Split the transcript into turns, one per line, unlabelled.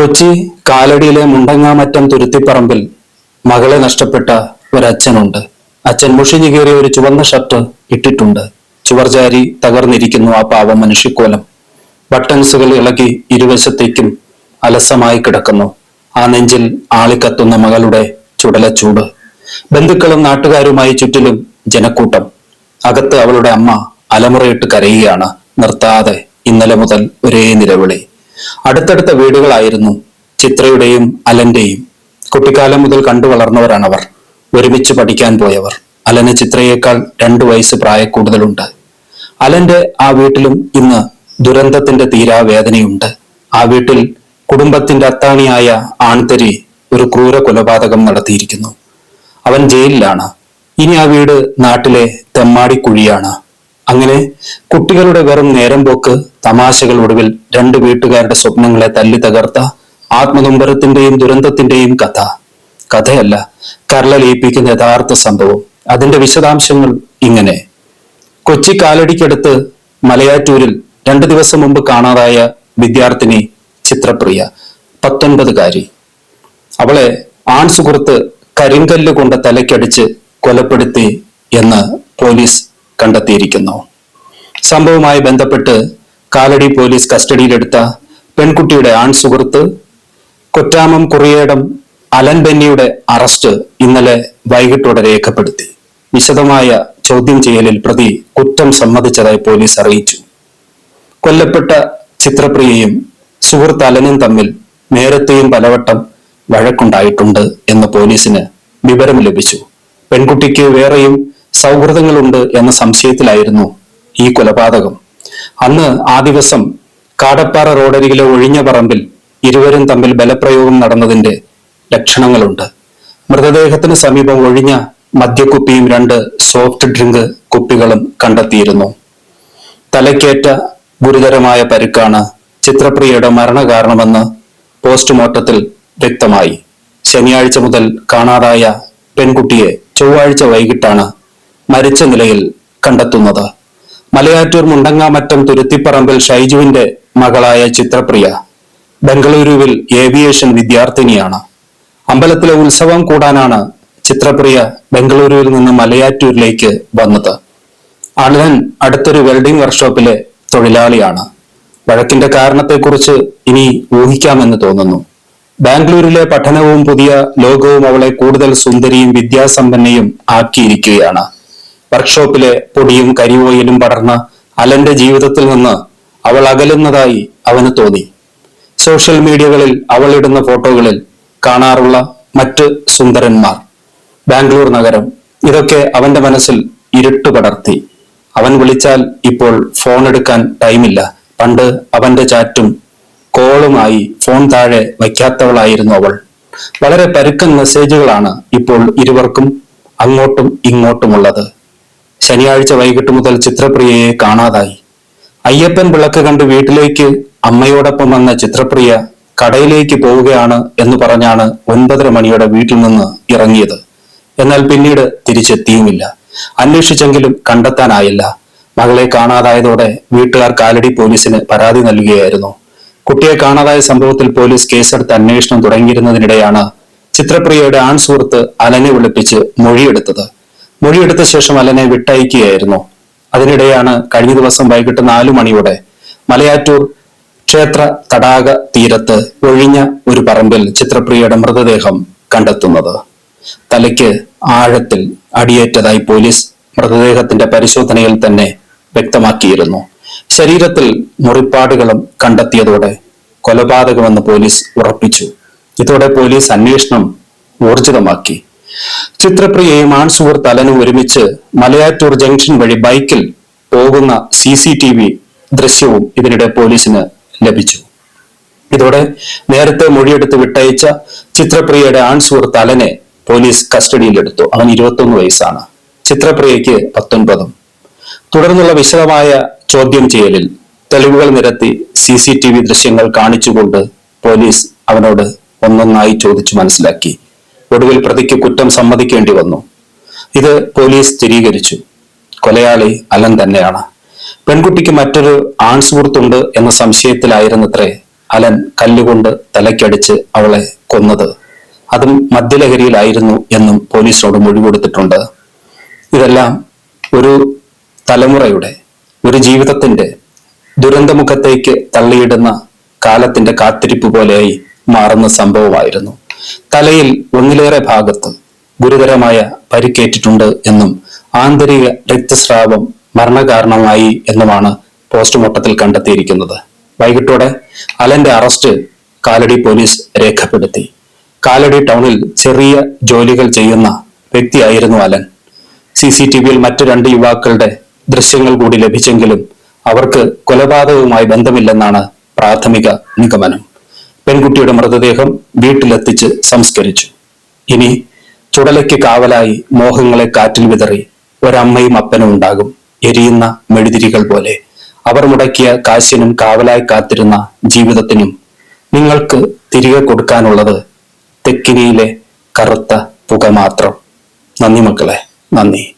കൊച്ചി കാലടിയിലെ മുണ്ടങ്ങാമറ്റം തുരുത്തിപ്പറമ്പിൽ മകളെ നഷ്ടപ്പെട്ട ഒരച്ഛനുണ്ട്. അച്ഛൻ മുഷിഞ്ഞു കയറിയ ഒരു ചുവന്ന ഷർട്ട് ഇട്ടിട്ടുണ്ട്. ചുവർചാരി തകർന്നിരിക്കുന്നു ആ പാവം മനുഷ്യക്കോലം. ബട്ടൺസുകൾ ഇളകി ഇരുവശത്തേക്കും അലസമായി കിടക്കുന്നു. ആ നെഞ്ചിൽ ആളിക്കത്തുന്ന മകളുടെ ചുടലച്ചൂട് ബന്ധുക്കളും നാട്ടുകാരുമായി ചുറ്റിലും ജനക്കൂട്ടം. അകത്ത് അവളുടെ അമ്മ അലമുറയിട്ട് കരയുകയാണ്. നിർത്താതെ ഇന്നലെ മുതൽ ഒരേ നിലവിളി. അടുത്തടുത്ത വീടുകളായിരുന്നു ചിത്രയുടെയും അലന്റെയും. കുട്ടിക്കാലം മുതൽ കണ്ടു വളർന്നവരാണവർ. ഒരുമിച്ച് പഠിക്കാൻ പോയവർ. അലന് ചിത്രയേക്കാൾ രണ്ടു വയസ്സ് പ്രായക്കൂടുതലുണ്ട്. അലന്റെ ആ വീട്ടിലും ഇന്ന് ദുരന്തത്തിന്റെ തീരാവേദനയുണ്ട്. ആ വീട്ടിൽ കുടുംബത്തിന്റെ അത്താണിയായ ആൺതരി ഒരു ക്രൂര കൊലപാതകം നടത്തിയിരിക്കുന്നു. അവൻ ജയിലിലാണ്. ഇനി ആ വീട് നാട്ടിലെ തെമ്മാടിക്കുഴിയാണ്. അങ്ങനെ കുട്ടികളുടെ വെറും നേരം പോക്ക് തമാശകൾ ഒടുവിൽ രണ്ട് വീട്ടുകാരുടെ സ്വപ്നങ്ങളെ തല്ലി തകർത്ത ആത്മനൊമ്പരത്തിന്റെയും ദുരന്തത്തിന്റെയും കഥ. കഥയല്ല കരളലിയിപ്പിക്കുന്ന യഥാർത്ഥ സംഭവം. അതിന്റെ വിശദാംശങ്ങൾ ഇങ്ങനെ. കൊച്ചി കാലടിക്കടുത്ത് മലയാറ്റൂരിൽ രണ്ടു ദിവസം മുമ്പ് കാണാതായ വിദ്യാർത്ഥിനി ചിത്രപ്രിയ പത്തൊൻപതുകാരി. അവളെ ആൺ സുഹൃത്ത് കരിങ്കല്ല് കൊണ്ട് തലയ്ക്കടിച്ച് കൊലപ്പെടുത്തി എന്ന് പോലീസ് കണ്ടെത്തിയിരിക്കുന്നു. സംഭവവുമായി ബന്ധപ്പെട്ട് കാലടി പോലീസ് കസ്റ്റഡിയിലെടുത്ത പെൺകുട്ടിയുടെ ആൺ സുഹൃത്ത് കൊറ്റാമം കുറിയേടം അലൻ ബെന്നിയുടെ അറസ്റ്റ് ഇന്നലെ വൈകിട്ടോടെ രേഖപ്പെടുത്തി. വിശദമായ ചോദ്യം ചെയ്യലിൽ പ്രതി കുറ്റം സമ്മതിച്ചതായി പോലീസ് അറിയിച്ചു. കൊല്ലപ്പെട്ട ചിത്രപ്രിയയും സുഹൃത്ത് അലനും തമ്മിൽ നേരത്തെയും പലവട്ടം വഴക്കുണ്ടായിട്ടുണ്ട് എന്ന് പോലീസിന് വിവരം ലഭിച്ചു. പെൺകുട്ടിക്ക് വേറെയും സൗഹൃദങ്ങളുണ്ട് എന്ന സംശയത്തിലായിരുന്നു ഈ കൊലപാതകം. അന്ന് ആ ദിവസം കാടപ്പാറ റോഡരികിലെ ഒഴിഞ്ഞ പറമ്പിൽ ഇരുവരും തമ്മിൽ ബലപ്രയോഗം നടന്നതിന്റെ ലക്ഷണങ്ങളുണ്ട്. മൃതദേഹത്തിന് സമീപം ഒഴിഞ്ഞ മദ്യക്കുപ്പിയും രണ്ട് സോഫ്റ്റ് ഡ്രിങ്ക് കുപ്പികളും കണ്ടെത്തിയിരുന്നു. തലക്കേറ്റ ഗുരുതരമായ പരുക്കാണ് ചിത്രപ്രിയയുടെ മരണകാരണമെന്ന് പോസ്റ്റ്മോർട്ടത്തിൽ വ്യക്തമായി. ശനിയാഴ്ച മുതൽ കാണാതായ പെൺകുട്ടിയെ ചൊവ്വാഴ്ച വൈകിട്ടാണ് മരിച്ച നിലയിൽ കണ്ടെത്തുന്നത്. മലയാറ്റൂർ മുണ്ടങ്ങാമറ്റം തുരുത്തിപ്പറമ്പിൽ ഷൈജുവിന്റെ മകളായ ചിത്രപ്രിയ ബംഗളൂരുവിൽ ഏവിയേഷൻ വിദ്യാർത്ഥിനിയാണ്. അമ്പലത്തിലെ ഉത്സവം കൂടാനാണ് ചിത്രപ്രിയ ബംഗളൂരുവിൽ നിന്ന് മലയാറ്റൂരിലേക്ക് വന്നത്. അലൻ അടുത്തൊരു വെൽഡിംഗ് വർക്ക്ഷോപ്പിലെ തൊഴിലാളിയാണ്. വഴക്കിന്റെ കാരണത്തെക്കുറിച്ച് ഇനി ഊഹിക്കാമെന്ന് തോന്നുന്നു. ബാംഗ്ലൂരിലെ പഠനവും പുതിയ ലോകവും അവളെ കൂടുതൽ സുന്ദരിയും വിദ്യാസമ്പന്നയും ആക്കിയിരിക്കുകയാണ്. വർക്ക്ഷോപ്പിലെ പൊടിയും കരിവോയിലും പടർന്ന അലന്റെ ജീവിതത്തിൽ നിന്ന് അവൾ അകലുന്നതായി അവന് തോന്നി. സോഷ്യൽ മീഡിയകളിൽ അവൾ ഇടുന്ന ഫോട്ടോകളിൽ കാണാറുള്ള മറ്റ് സുന്ദരന്മാർ. ബാംഗ്ലൂർ നഗരം ഇതൊക്കെ അവന്റെ മനസ്സിൽ ഇരുട്ട് പടർത്തി. അവൻ വിളിച്ചാൽ ഇപ്പോൾ ഫോൺ എടുക്കാൻ ടൈമില്ല പണ്ട് അവന്റെ ചാറ്റും കോളുമായി ഫോൺ താഴെ വയ്ക്കാത്തവളായിരുന്നു അവൾ. വളരെ പരുക്കൻ മെസ്സേജുകളാണ് ഇപ്പോൾ ഇരുവർക്കും അങ്ങോട്ടും ഇങ്ങോട്ടുമുള്ളത്. ശനിയാഴ്ച വൈകിട്ട് മുതൽ ചിത്രപ്രിയയെ കാണാതായി. അയ്യപ്പൻ വിളക്ക് കണ്ട് വീട്ടിലേക്ക് അമ്മയോടൊപ്പം വന്ന ചിത്രപ്രിയ കടയിലേക്ക് പോവുകയാണ് എന്ന് പറഞ്ഞാണ് ഒൻപതര മണിയോടെ വീട്ടിൽ നിന്ന് ഇറങ്ങിയത്. എന്നാൽ പിന്നീട് തിരിച്ചെത്തിയുമില്ല. അന്വേഷിച്ചെങ്കിലും കണ്ടെത്താനായില്ല. മകളെ കാണാതായതോടെ വീട്ടുകാർ കാലടി പോലീസിന് പരാതി നൽകുകയായിരുന്നു. കുട്ടിയെ കാണാതായ സംഭവത്തിൽ പോലീസ് കേസെടുത്ത് അന്വേഷണം തുടങ്ങിയിരുന്നതിനിടെയാണ് ചിത്രപ്രിയയുടെ ആൺ സുഹൃത്ത് അലനെ വിളിപ്പിച്ച് മൊഴിയെടുത്തത്. മൊഴിയെടുത്ത ശേഷം അലനെ വിട്ടയക്കുകയായിരുന്നു. അതിനിടെയാണ് കഴിഞ്ഞ ദിവസം വൈകിട്ട് നാലു മണിയോടെ മലയാറ്റൂർ ക്ഷേത്ര തടാക തീരത്ത് ഒഴിഞ്ഞ ഒരു പറമ്പിൽ ചിത്രപ്രിയയുടെ മൃതദേഹം കണ്ടെത്തുന്നത്. തലയ്ക്ക് ആഴത്തിൽ അടിയേറ്റതായി പോലീസ് മൃതദേഹത്തിന്റെ പരിശോധനയിൽ തന്നെ വ്യക്തമാക്കിയിരുന്നു. ശരീരത്തിൽ മുറിപ്പാടുകളും കണ്ടെത്തിയതോടെ കൊലപാതകമെന്ന് പോലീസ് ഉറപ്പിച്ചു. ഇതോടെ പോലീസ് അന്വേഷണം ഊർജിതമാക്കി. ചിത്രപ്രിയയും ആൺ സുഹൃത്ത് അലനും ഒരുമിച്ച് മലയാറ്റൂർ ജംഗ്ഷൻ വഴി ബൈക്കിൽ പോകുന്ന സി സി ടി വി ദൃശ്യവും ഇതിനിടെ പോലീസിന് ലഭിച്ചു. ഇതോടെ നേരത്തെ മൊഴിയെടുത്ത് വിട്ടയച്ച ചിത്രപ്രിയയുടെ ആൺ സുഹൃത്ത് അലനെ പോലീസ് കസ്റ്റഡിയിലെടുത്തു. അവൻ ഇരുപത്തൊന്ന് വയസ്സാണ്. ചിത്രപ്രിയയ്ക്ക് പത്തൊൻപതും. തുടർന്നുള്ള വിശദമായ ചോദ്യം ചെയ്യലിൽ തെളിവുകൾ നിരത്തി സി സി ടി വി ദൃശ്യങ്ങൾ കാണിച്ചുകൊണ്ട് പോലീസ് അവനോട് ഒന്നൊന്നായി ചോദിച്ചു മനസ്സിലാക്കി. ഒടുവിൽ പ്രതിക്ക് കുറ്റം സമ്മതിക്കേണ്ടി വന്നു. ഇത് പോലീസ് സ്ഥിരീകരിച്ചു. കൊലയാളി അലൻ തന്നെയാണ്. പെൺകുട്ടിക്ക് മറ്റൊരു ആൺ സുഹൃത്തുണ്ട് എന്ന സംശയത്തിലായിരുന്നത്രേ അലൻ കല്ലുകൊണ്ട് തലയ്ക്കടിച്ച് അവളെ കൊന്നത്. അതും മദ്യലഹരിയിലായിരുന്നു എന്നും പോലീസിനോട് മൊഴി കൊടുത്തിട്ടുണ്ട്. ഇതെല്ലാം ഒരു തലമുറയുടെ ഒരു ജീവിതത്തിന്റെ ദുരന്തമുഖത്തേക്ക് തള്ളിയിടുന്ന കാലത്തിന്റെ കാത്തിരിപ്പ് പോലെയായി മാറുന്ന സംഭവമായിരുന്നു. തലയിൽ ഒന്നിലേറെ ഭാഗത്ത് ഗുരുതരമായ പരിക്കേറ്റിട്ടുണ്ട് എന്നും ആന്തരിക രക്തസ്രാവം മരണകാരണമായി എന്നുമാണ് പോസ്റ്റ്മോർട്ടത്തിൽ കണ്ടെത്തിയിരിക്കുന്നത്. വൈകിട്ടോടെ അലന്റെ അറസ്റ്റ് കാലടി പോലീസ് രേഖപ്പെടുത്തി. കാലടി ടൗണിൽ ചെറിയ ജോലികൾ ചെയ്യുന്ന വ്യക്തിയായിരുന്നു അലൻ. സി സി ടി വിയിൽ മറ്റു രണ്ട് യുവാക്കളുടെ ദൃശ്യങ്ങൾ കൂടി ലഭിച്ചെങ്കിലും അവർക്ക് കൊലപാതകവുമായി ബന്ധമില്ലെന്നാണ് പ്രാഥമിക നിഗമനം. പെൺകുട്ടിയുടെ മൃതദേഹം വീട്ടിലെത്തിച്ച് സംസ്കരിച്ചു. ഇനി ചുടലയ്ക്ക് കാവലായി മോഹങ്ങളെ കാറ്റിൽ വിതറി ഒരമ്മയും അപ്പനും ഉണ്ടാകും. എരിയുന്ന മെഴുതിരികൾ പോലെ അവർ മുടക്കിയ കാശിനും കാവലായി കാത്തിരുന്ന ജീവിതത്തിനും നിങ്ങൾക്ക് തിരികെ കൊടുക്കാനുള്ളത് തെക്കിനിയിലെ കറുത്ത പുക മാത്രം. നന്ദി മക്കളെ നന്ദി.